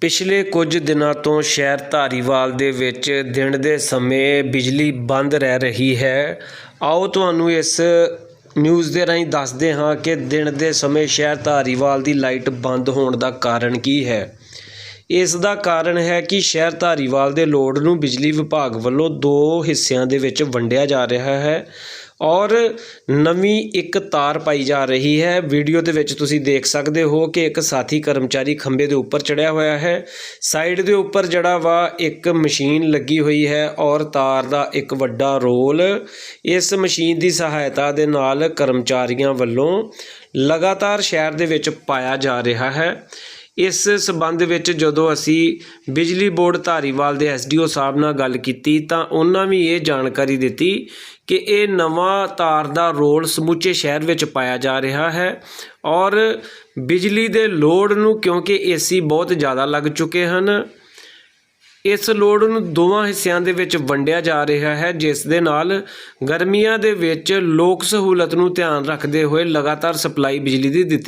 ਪਿਛਲੇ ਕੁਝ ਦਿਨਾਂ ਤੋਂ ਸ਼ਹਿਰ ਧਾਰੀਵਾਲ ਦੇ ਵਿੱਚ ਦਿਨ ਦੇ ਸਮੇਂ ਬਿਜਲੀ ਬੰਦ ਰਹਿ ਰਹੀ ਹੈ। ਆਓ ਤੁਹਾਨੂੰ ਇਸ ਨਿਊਜ਼ ਦੇ ਰਾਹੀਂ ਦੱਸਦੇ ਹਾਂ ਕਿ ਦਿਨ ਦੇ ਸਮੇਂ ਸ਼ਹਿਰ ਧਾਰੀਵਾਲ ਦੀ ਲਾਈਟ ਬੰਦ ਹੋਣ ਦਾ ਕਾਰਨ ਕੀ ਹੈ। ਇਸ ਦਾ ਕਾਰਨ ਹੈ ਕਿ ਸ਼ਹਿਰ ਧਾਰੀਵਾਲ ਦੇ ਲੋੜ ਨੂੰ ਬਿਜਲੀ ਵਿਭਾਗ ਵੱਲੋਂ ਦੋ ਹਿੱਸਿਆਂ ਦੇ ਵਿੱਚ ਵੰਡਿਆ ਜਾ ਰਿਹਾ ਹੈ ਔਰ ਨਵੀਂ ਇੱਕ ਤਾਰ ਪਾਈ ਜਾ ਰਹੀ ਹੈ। ਵੀਡੀਓ ਦੇ ਵਿੱਚ ਤੁਸੀਂ ਦੇਖ ਸਕਦੇ ਹੋ ਕਿ ਇੱਕ ਸਾਥੀ ਕਰਮਚਾਰੀ ਖੰਭੇ ਦੇ ਉੱਪਰ ਚੜਿਆ ਹੋਇਆ ਹੈ। ਸਾਈਡ ਦੇ ਉੱਪਰ ਜਿਹੜਾ ਵਾ ਇੱਕ ਮਸ਼ੀਨ ਲੱਗੀ ਹੋਈ ਹੈ ਔਰ ਤਾਰ ਦਾ ਇੱਕ ਵੱਡਾ ਰੋਲ ਇਸ ਮਸ਼ੀਨ ਦੀ ਸਹਾਇਤਾ ਦੇ ਨਾਲ ਕਰਮਚਾਰੀਆਂ ਵੱਲੋਂ ਲਗਾਤਾਰ ਸ਼ਹਿਰ ਦੇ ਵਿੱਚ ਪਾਇਆ ਜਾ ਰਿਹਾ ਹੈ। ਇਸ ਸਬੰਧ ਵਿੱਚ ਜਦੋਂ ਅਸੀਂ ਬਿਜਲੀ ਬੋਰਡ ਧਾਰੀਵਾਲ ਦੇ ਐਸਡੀਓ ਸਾਹਿਬ ਨਾਲ ਗੱਲ ਕੀਤੀ ਤਾਂ ਉਹਨਾਂ ਵੀ ਇਹ ਜਾਣਕਾਰੀ ਦਿੱਤੀ ਕਿ ਇਹ ਨਵਾਂ ਤਾਰ ਦਾ ਰੋਲ ਸਮੁੱਚੇ ਸ਼ਹਿਰ ਵਿੱਚ ਪਾਇਆ ਜਾ ਰਿਹਾ ਹੈ ਔਰ ਬਿਜਲੀ ਦੇ ਲੋਡ ਨੂੰ ਕਿਉਂਕਿ ਏਸੀ ਬਹੁਤ ਜ਼ਿਆਦਾ ਲੱਗ ਚੁੱਕੇ ਹਨ, ਇਸ ਲੋਡ ਨੂੰ ਦੋਵਾਂ ਹਿੱਸਿਆਂ ਦੇ ਵਿੱਚ ਵੰਡਿਆ ਜਾ ਰਿਹਾ ਹੈ, ਜਿਸ ਦੇ ਨਾਲ ਗਰਮੀਆਂ ਦੇ ਵਿੱਚ ਲੋਕ ਸਹੂਲਤ ਨੂੰ ਧਿਆਨ ਰੱਖਦੇ ਹੋਏ ਲਗਾਤਾਰ ਸਪਲਾਈ ਬਿਜਲੀ ਦੀ ਦਿੱਤੀ